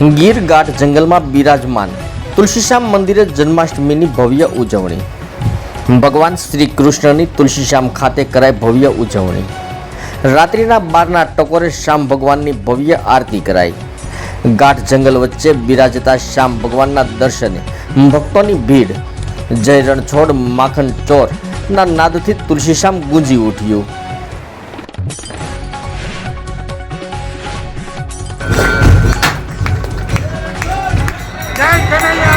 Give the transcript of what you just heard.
ગીર ગાઢ જંગલમાં બિરાજમાન. તુલસીશ્યામ મંદિરે જન્માષ્ટમીની ભવ્ય ઉજવણી. ભગવાન શ્રી કૃષ્ણની તુલસીશ્યામ ખાતે કરાય ભવ્ય ઉજવણી. રાત્રિના બારના ટકોરે શ્યામ ભગવાનની ભવ્ય આરતી કરાઈ. ગાઢ જંગલ વચ્ચે બિરાજતા શ્યામ ભગવાનના દર્શને ભક્તોની ભીડ. જય રણછોડ માખણ ચોર ના નાદથી તુલસીશ્યામ ગુંજી ઉઠ્યું. Quem, quem?